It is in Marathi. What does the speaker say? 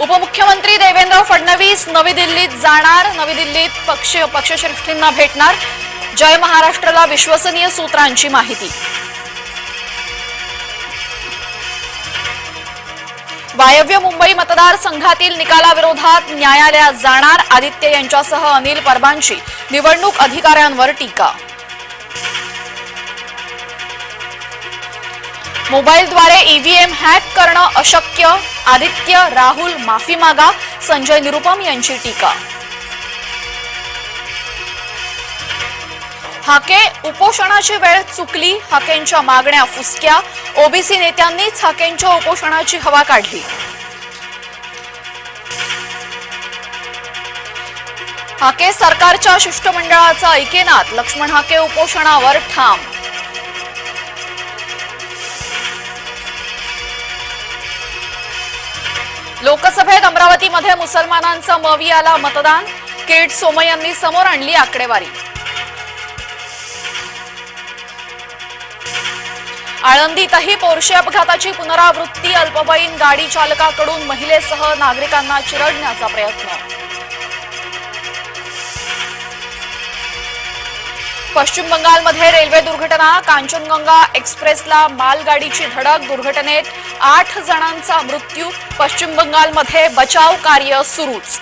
उपमुख्यमंत्री देवेंद्र फडणवीस नवी दिल्लीत जाणार नवी दिल्लीत पक्ष पक्षश्रेष्ठींना भेटणार. जय महाराष्ट्रला विश्वसनीय सूत्रांची माहिती. वायव्य मुंबई मतदारसंघातील निकालाविरोधात न्यायालयात जाणार आदित्य यांच्यासह अनिल परबांची. निवडणूक अधिकाऱ्यांवर टीका. मोबाईलद्वारे ईव्हीएम हॅक करणं अशक्य. आदित्य राहुल माफी मागा. संजय निरुपम यांची टीका. हाके उपोषणाची वेळ चुकली. हाकेंच्या मागण्या फुसक्या. ओबीसी नेत्यांनीच हाकेंच्या उपोषणाची हवा काढली. हाके सरकारच्या शिष्टमंडळाचा ऐकेनात. लक्ष्मण हाके उपोषणावर ठाम लोकसभेत अमरावतीमध्ये मुसलमानांचा मवियाला मतदान. किरीट सोमय यांनी समोर आणली आकडेवारी. आळंदीतही पोरशे अपघाताची पुनरावृत्ती अल्पवयीन गाडी चालकाकडून महिलेसह नागरिकांना चिरडण्याचा प्रयत्न. पश्चिम बंगालमध्ये रेल्वे दुर्घटना कांचनगंगा एक्सप्रेसला मालगाडीची धडक दुर्घटनेत आठ जणांचा मृत्यू पश्चिम बंगालमध्ये बचाव कार्य सुरूच.